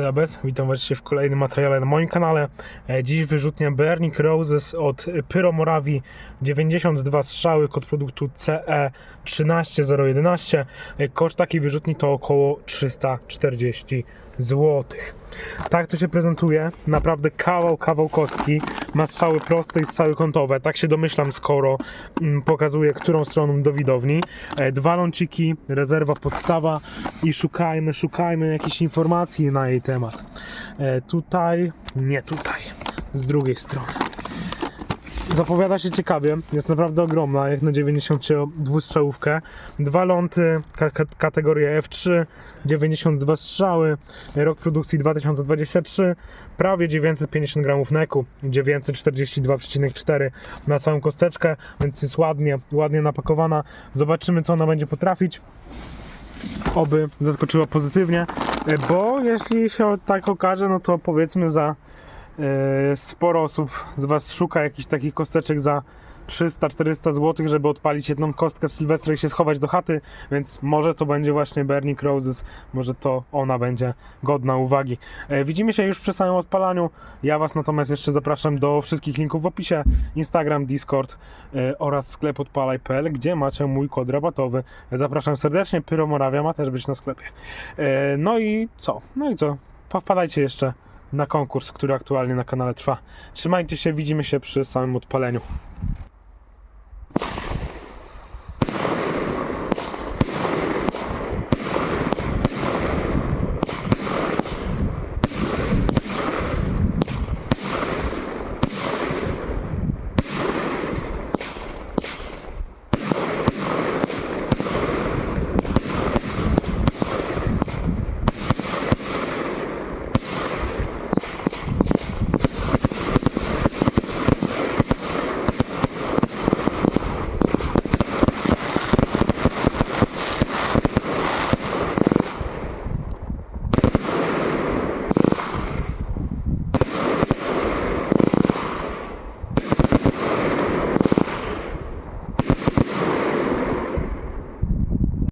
Abes, witam Was w kolejnym materiale na moim kanale. E, Dziś wyrzutnia Burning Roses od Pyro Morawi 92 strzały, kod produktu E CE 13011. E, Koszt takiej wyrzutni to około 340 zł. Tak to się prezentuje, naprawdę kawał, kawał kostki. Ma strzały proste i strzały kątowe, tak się domyślam, skoro mm, pokazuje, którą stroną do widowni. E, Dwa ląciki, rezerwa podstawa i szukajmy, szukajmy jakichś informacji na jej temat. E, Tutaj, nie tutaj, z drugiej strony. Zapowiada się ciekawie, jest naprawdę ogromna, jak na 92 strzałówkę. Dwa ląty, ka- ka- kategoria F3, 92 strzały, rok produkcji 2023, prawie 950 gramów neku, 942,4 na całą kosteczkę, więc jest ładnie, ładnie napakowana. Zobaczymy, co ona będzie potrafić. Oby zaskoczyła pozytywnie, bo jeśli się tak okaże, no to powiedzmy za sporo osób z Was szuka jakichś takich kosteczek za 300-400 zł, żeby odpalić jedną kostkę w Sylwestra i się schować do chaty, więc może to będzie właśnie Burning Roses, może to ona będzie godna uwagi. E, Widzimy się już przy samym odpalaniu. Ja Was natomiast jeszcze zapraszam do wszystkich linków w opisie: Instagram, Discord e, oraz sklep odpalaj.pl, gdzie macie mój kod rabatowy. Zapraszam serdecznie. Pyro Morawia ma też być na sklepie. E, No i co? No i co? Wpadajcie jeszcze na konkurs, który aktualnie na kanale trwa. Trzymajcie się, widzimy się przy samym odpaleniu.